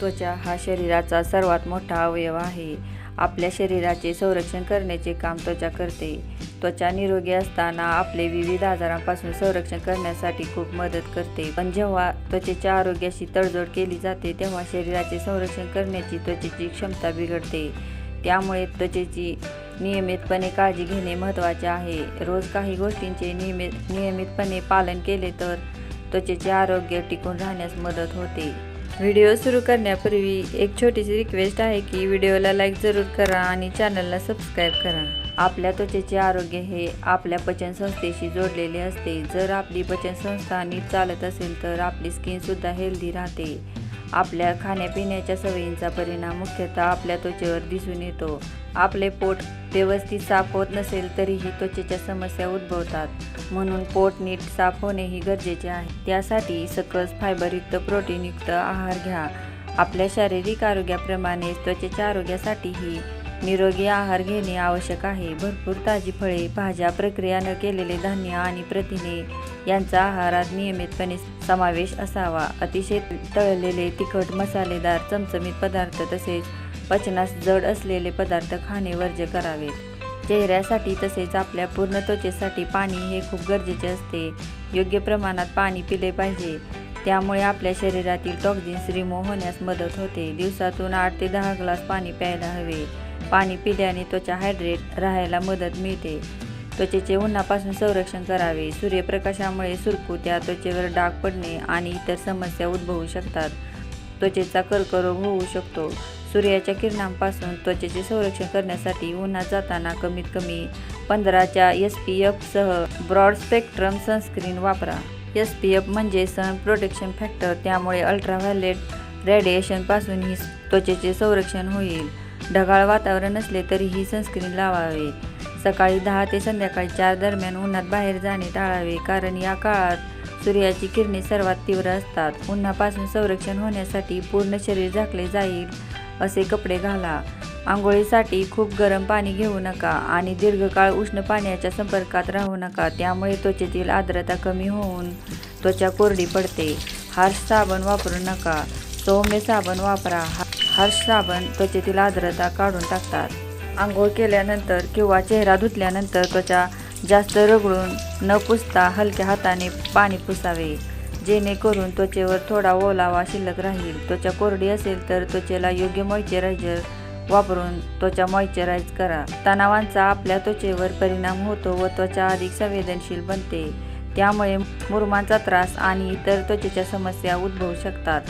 त्वचा हा शरीराचा सर्वात मोठा अवयव आहे. आपल्या शरीराचे संरक्षण करण्याचे काम त्वचा करते. त्वचा निरोगी असताना आपले विविध आजारांपासून संरक्षण करण्यासाठी खूप मदत करते. पण जेव्हा त्वचेच्या आरोग्याशी तडजोड केली जाते तेव्हा शरीराचे संरक्षण करण्याची त्वचेची क्षमता बिघडते. त्यामुळे त्वचेची नियमितपणे काळजी घेणे महत्त्वाचे आहे. रोज काही गोष्टींचे नियमित नियमितपणे पालन केले तर त्वचेचे आरोग्य टिकून राहण्यास मदत होते. व्हिडिओ सुरू करण्यापूर्वी एक छोटीशी रिक्वेस्ट आहे की व्हिडिओला लाईक जरूर करा आणि चॅनलला सबस्क्राईब करा. आपल्या त्वचेचे आरोग्य हे आपल्या पचनसंस्थेशी जोडलेले असते. जर आपली पचनसंस्था नीट चालत असेल तर आपली स्किनसुद्धा हेल्दी राहते. आपल्या खाण्यापिण्याच्या सवयींचा परिणाम मुख्यतः आपल्या त्वचेवर दिसून येतो. आपले पोट व्यवस्थित साफ होत नसेल तरीही त्वचेच्या समस्या उद्भवतात. म्हणून पोट नीट साफ होणेही गरजेचे आहे. त्यासाठी सकस फायबरयुक्त प्रोटीनयुक्त आहार घ्या. आपल्या शारीरिक आरोग्याप्रमाणे त्वचेच्या आरोग्यासाठीही निरोगी आहार घेणे आवश्यक आहे. भरपूर ताजी फळे भाज्या प्रक्रिया न केलेले धान्य आणि प्रथिने यांचा आहारात नियमितपणे समावेश असावा. अतिशय तळलेले तिखट मसालेदार चमचमीत पदार्थ तसेच पचनास जड असलेले पदार्थ खाणे वर्ज्य करावेत. चेहऱ्यासाठी तसेच आपल्या पूर्ण त्वचेसाठी पाणी हे खूप गरजेचे असते. योग्य प्रमाणात पाणी पिले पाहिजे. त्यामुळे आपल्या शरीरातील टॉक्झिन्स रिमूव्ह होण्यास मदत होते. दिवसातून आठ ते दहा ग्लास पाणी प्यायला हवे. पाणी पिल्याने त्वचा हायड्रेट राहायला मदत मिळते. त्वचेचे उन्हापासून संरक्षण करावे. सूर्यप्रकाशामुळे सुरकुत्या त्वचेवर डाग पडणे आणि इतर समस्या उद्भवू शकतात. त्वचेचा कर्करोग होऊ शकतो. सूर्याच्या किरणांपासून त्वचेचे संरक्षण करण्यासाठी उन्हात जाताना कमीत कमी पंधराच्या एस पी एफसह ब्रॉड स्पेक्ट्रम सनस्क्रीन वापरा. एस पी एफ म्हणजे सन प्रोटेक्शन फॅक्टर त्यामुळे अल्ट्राव्हायलेट रेडिएशनपासून ही त्वचेचे संरक्षण होईल. ढगाळ वातावरण असले तरीही सनस्क्रीन लावावे. सकाळी दहा ते संध्याकाळी चार दरम्यान उन्हात बाहेर जाणे टाळावे कारण या काळात सूर्याची किरणे सर्वात तीव्र असतात. उन्हापासून संरक्षण होण्यासाठी पूर्ण शरीर झाकले जाईल असे कपडे घाला. आंघोळीसाठी खूप गरम पाणी घेऊ नका आणि दीर्घकाळ उष्ण पाण्याच्या संपर्कात राहू नका. त्यामुळे त्वचेतील आर्द्रता कमी होऊन त्वचा कोरडी पडते. हार्श साबण वापरू नका. सौम्य साबण वापरा. हार्श साबण त्वचेतील आर्द्रता काढून टाकतात. आंघोळ केल्यानंतर किंवा चेहरा धुतल्यानंतर त्वचा जास्त रगडून न पुसता हलक्या हाताने पाणी पुसावे. जेणेकरून त्वचेवर थोडा ओलावा शिल्लक राहील. त्वचा कोरडी असेल तर त्वचेला योग्य मॉइश्चरायझर वापरून त्वचा मॉइश्चराईज करा. तणावांचा आपल्या त्वचेवर परिणाम होतो व त्वचा अधिक संवेदनशील बनते. त्यामुळे मुरमांचा त्रास आणि इतर त्वचेच्या समस्या उद्भवू शकतात.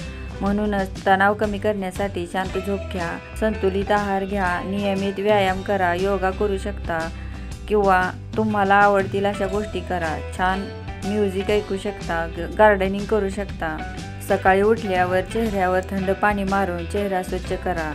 म्हणूनच तणाव कमी करण्यासाठी शांत झोप घ्या संतुलित आहार घ्या नियमित व्यायाम करा योगा करू शकता किंवा तुम्हाला आवडतील अशा गोष्टी करा. छान म्युझिक ऐकू शकता गार्डनिंग करू शकता. सकाळी उठल्यावर चेहऱ्यावर थंड पाणी मारून चेहरा स्वच्छ करा.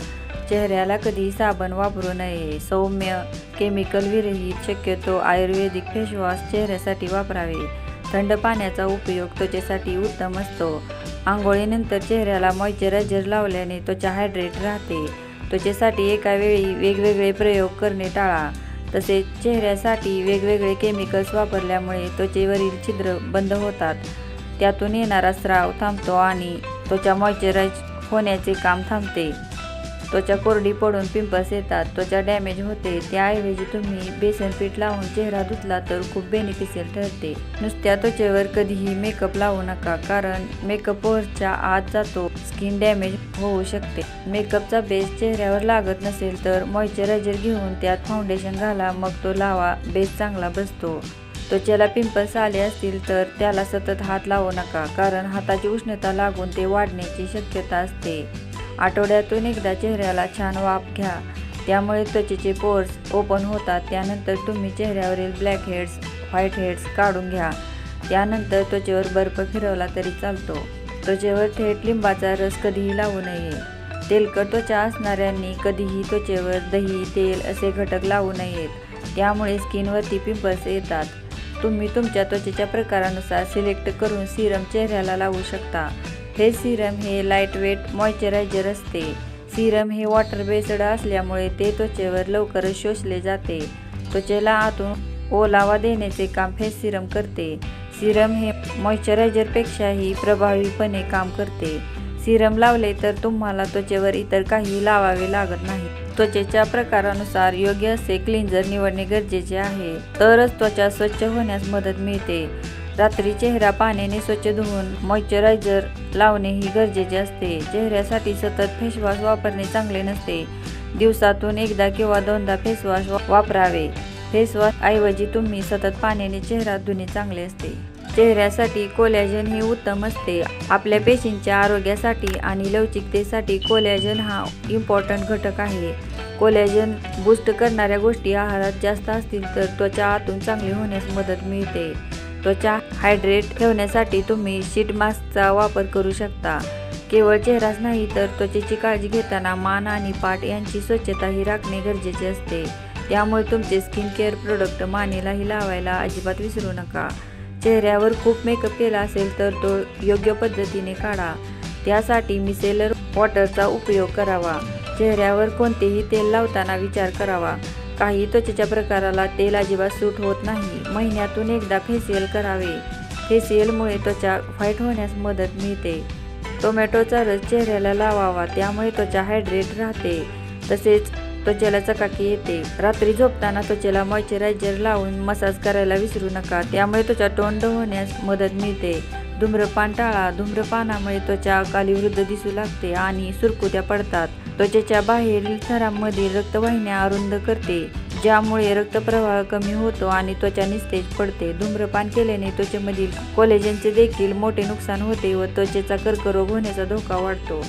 चेहऱ्याला कधी साबण वापरू नये. सौम्य केमिकल विरहित शक्यतो आयुर्वेदिक फेसवॉश चेहऱ्यासाठी वापरावे. थंड पाण्याचा उपयोग त्वचेसाठी उत्तम असतो. आंघोळीनंतर चेहऱ्याला मॉइश्चरायझर लावल्याने त्वचा हायड्रेट राहते. त्वचेसाठी एका वेळी वेगवेगळे प्रयोग करणे टाळा. तसेच चेहऱ्यासाठी वेगवेगळे केमिकल्स वापरल्यामुळे त्वचेवरील छिद्र बंद होतात. त्यातून येणारा स्राव थांबतो आणि त्वचा मॉइश्चराईज होण्याचे काम थांबते. त्वचा कोरडी पडून पिंपल्स येतात. त्वचा डॅमेज होते. त्याऐवजी तुम्ही बेसन पीठ लावून चेहरा धुतला तर खूप बेनिफिशियल ठरते. नुसत्या त्वचेवर कधीही मेकअप लावू नका कारण मेकअप पोअर्सच्या आत जातो. स्किन डॅमेज होऊ शकते. मेकअपचा बेस चेहऱ्यावर लागत नसेल तर मॉइश्चरायझर घेऊन त्यात फाउंडेशन घाला मग तो लावा. बेस चांगला बसतो. त्वचेला पिंपल्स आले असतील तर त्याला सतत हात लावू नका कारण हाताची उष्णता लागून ते वाढण्याची शक्यता असते. आठवड्यातून एकदा चेहऱ्याला छान वाफ घ्या. त्यामुळे त्वचेचे पोर्स ओपन होतात. त्यानंतर तुम्ही चेहऱ्यावरील ब्लॅक हेड्स व्हाईट हेड्स काढून घ्या. त्यानंतर त्वचेवर बर्फ फिरवला तरी चालतो. त्वचेवर थेट लिंबाचा रस कधीही लावू नये. तेलकट त्वचा असणाऱ्यांनी कधीही त्वचेवर दही तेल असे घटक लावू नयेत. त्यामुळे स्किनवरती पिंपल्स येतात. तुम्ही तुमच्या त्वचेच्या प्रकारानुसार सिलेक्ट करून सिरम चेहऱ्याला लावू शकता. हे सिरम हे लाईटवेट मॉइश्चरायझर असते. सिरम हे वॉटर बेस्ड असल्यामुळे ते त्वचेवर लवकरच शोषले जाते. त्वचेला आतून ओलावा देण्याचे काम फेस सिरम करते. सिरम हे मॉइश्चरायझरपेक्षाही प्रभावीपणे काम करते. सिरम लावले तर तुम्हाला त्वचेवर इतर काही लावावे लागत नाही. त्वचेच्या प्रकारानुसार योग्य असे क्लिंजर निवडणे गरजेचे आहे. तरच त्वचा स्वच्छ होण्यास मदत मिळते. रात्री चेहरा पाण्याने स्वच्छ धुवून मॉइश्चरायझर लावणे ही गरजेचे असते. चेहऱ्यासाठी सतत फेसवॉश वापरणे चांगले नसते. दिवसातून एकदा किंवा दोनदा फेसवॉश वापरावे. फेसवॉश ऐवजी तुम्ही सतत पाण्याने चेहरा धुणे चांगले असते. चेहऱ्यासाठी कोलॅजन हे उत्तम असते. आपल्या पेशींच्या आरोग्यासाठी आणि लवचिकतेसाठी कोलॅजन हा इम्पॉर्टंट घटक आहे. कोलॅजन बूस्ट करणाऱ्या गोष्टी आहारात जास्त असतील तर त्वचा आतून चांगली होण्यास मदत मिळते. त्वचा हायड्रेट ठेवण्यासाठी तुम्ही शीट मास्कचा वापर करू शकता. केवळ चेहराच नाही तर त्वचेची काळजी घेताना मान आणि पाठ यांची स्वच्छताही राखणे गरजेचे असते. त्यामुळे तुमचे स्किन केअर प्रोडक्ट मानेलाही लावायला अजिबात विसरू नका. चेहऱ्यावर खूप मेकअप केला असेल तर तो योग्य पद्धतीने काढा. त्यासाठी मिसेलर वॉटरचा उपयोग करावा. चेहऱ्यावर कोणतेही तेल लावताना विचार करावा. काही त्वचेच्या प्रकाराला तेल अजिबात सूट होत नाही. महिन्यातून एकदा फेसियल करावे. फेशियलमुळे त्वचा व्हाईट होण्यास मदत मिळते. टोमॅटोचा रस चेहऱ्याला लावावा त्यामुळे त्वचा हायड्रेट राहते. तसेच त्वचेला चकाकी येते. रात्री झोपताना त्वचेला मॉइश्चरायझर लावून मसाज करायला विसरू नका त्यामुळे त्वचा टोंड होण्यास मदत मिळते. धूम्रपान टाळा. धूम्रपानामुळे त्वचा कालीवृद्ध दिसू लागते आणि सुरकुत्या पडतात. त्वचेच्या बाहेरील थरांमधील रक्तवाहिन्या अरुंद करते ज्यामुळे रक्तप्रवाह कमी होतो आणि त्वचा निस्तेज पडते. धूम्रपान केल्याने त्वचेमधील कोलेजनचे देखील मोठे नुकसान होते व त्वचेचा कर्करोग होण्याचा धोका वाढतो.